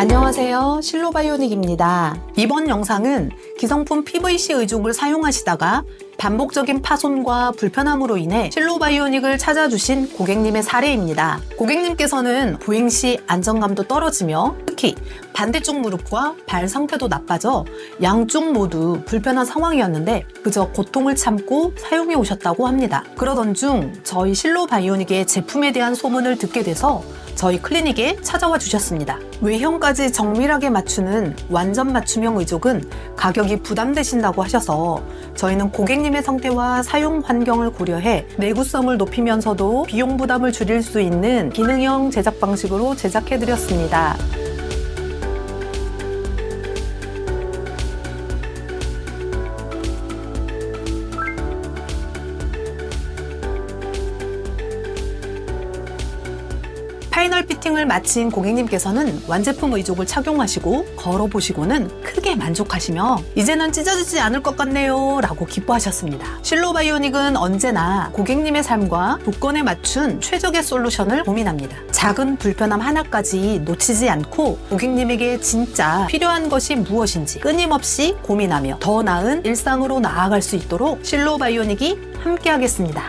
안녕하세요. 실로바이오닉입니다. 이번 영상은 기성품 PVC 의족을 사용하시다가 반복적인 파손과 불편함으로 인해 실로바이오닉을 찾아주신 고객님의 사례입니다. 고객님께서는 보행 시 안정감도 떨어지며 특히 반대쪽 무릎과 발 상태도 나빠져 양쪽 모두 불편한 상황이었는데 그저 고통을 참고 사용해 오셨다고 합니다. 그러던 중 저희 실로바이오닉의 제품에 대한 소문을 듣게 돼서 저희 클리닉에 찾아와 주셨습니다. 외형까지 정밀하게 맞추는 완전 맞춤형 의족은 가격이 부담되신다고 하셔서 저희는 고객님 의 상태와 사용 환경을 고려해 내구성을 높이면서도 비용 부담을 줄일 수 있는 기능형 제작 방식으로 제작해 드렸습니다. 파이널 피팅을 마친 고객님께서는 완제품 의족을 착용하시고 걸어보시고는 크게 만족하시며 이제는 찢어지지 않을 것 같네요 라고 기뻐하셨습니다. 실로바이오닉은 언제나 고객님의 삶과 조건에 맞춘 최적의 솔루션을 고민합니다. 작은 불편함 하나까지 놓치지 않고 고객님에게 진짜 필요한 것이 무엇인지 끊임없이 고민하며 더 나은 일상으로 나아갈 수 있도록 실로바이오닉이 함께하겠습니다.